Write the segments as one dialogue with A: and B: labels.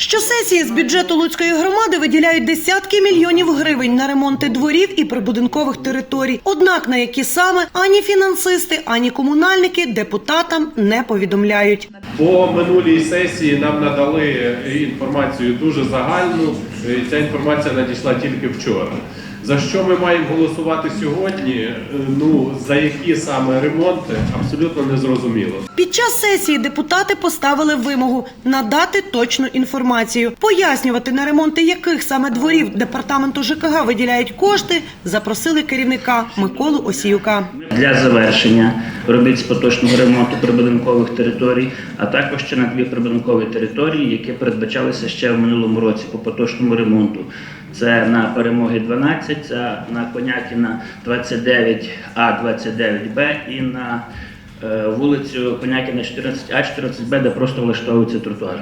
A: Щосесії з бюджету Луцької громади виділяють десятки мільйонів гривень на ремонти дворів і прибудинкових територій. Однак на які саме ані фінансисти, ані комунальники депутатам не повідомляють.
B: По минулій сесії нам надали інформацію дуже загальну. Ця інформація надійшла тільки вчора. За що ми маємо голосувати сьогодні? Е, Ну за які саме ремонти, абсолютно не зрозуміло.
A: Під час сесії депутати поставили вимогу надати точну інформацію, пояснювати на ремонти яких саме дворів департаменту ЖКГ виділяють кошти. Запросили керівника Миколу Осіюка.
C: Для завершення робіт з поточного ремонту прибудинкових територій, а також ще на дві прибудинкові території, які передбачалися ще в минулому році по поточному ремонту. Це на перемоги 12, це на Конякіна 29А, 29Б і на е, вулицю Конякіна 14А, 14Б, де просто влаштовуються тротуари.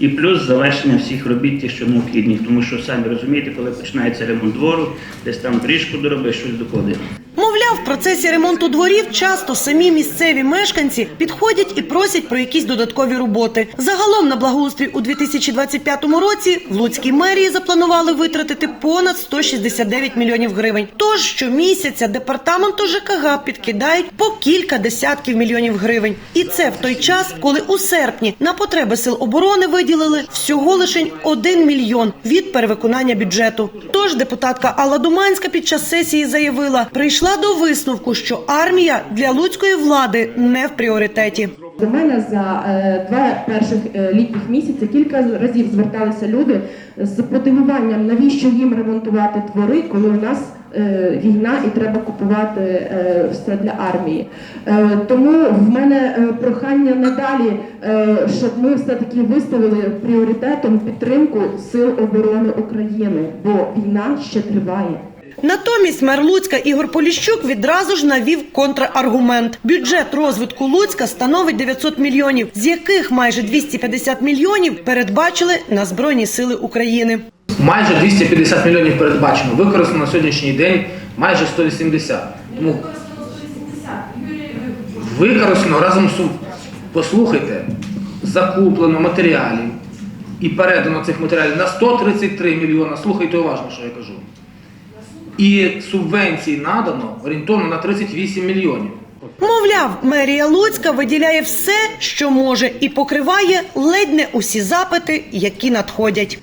C: І плюс завершення всіх робіт, ті, що необхідні, тому що самі розумієте, коли починається ремонт двору, десь там доріжку доробиш, щось доклади.
A: Мовляв, в процесі ремонту дворів часто самі місцеві мешканці підходять і просять про якісь додаткові роботи. Загалом на благоустрій у 2025 році в Луцькій мерії запланували витратити понад 169 мільйонів гривень. Тож щомісяця департаменту ЖКГ підкидають по кілька десятків мільйонів гривень. І це в той час, коли у серпні на потреби сил оборони виділили всього лише 1 мільйон від перевиконання бюджету. Тож депутатка Алла Думанська під час сесії заявила, прийшла до висновку, що армія для луцької влади не в пріоритеті.
D: До мене за е, два перших е, літніх місяці кілька разів зверталися люди з мотивуванням, навіщо їм ремонтувати двори, коли у нас е, війна і треба купувати все для армії. Тому в мене прохання надалі, е, щоб ми все таки виставили пріоритетом підтримку сил оборони України, бо війна ще триває.
A: Натомість мер Луцька Ігор Поліщук відразу ж навів контраргумент. Бюджет розвитку Луцька становить 900 мільйонів, з яких майже 250 мільйонів передбачили на збройні сили України.
E: Майже 250 мільйонів передбачено. Використано на сьогоднішній день майже 180. Тому використано разом з послухайте, закуплено матеріалів і передано цих матеріалів на 133 мільйона. Слухайте уважно, що я кажу. І субвенції надано орієнтовно на 38 мільйонів.
A: Мовляв, мерія Луцька виділяє все, що може, і покриває ледь не усі запити, які надходять.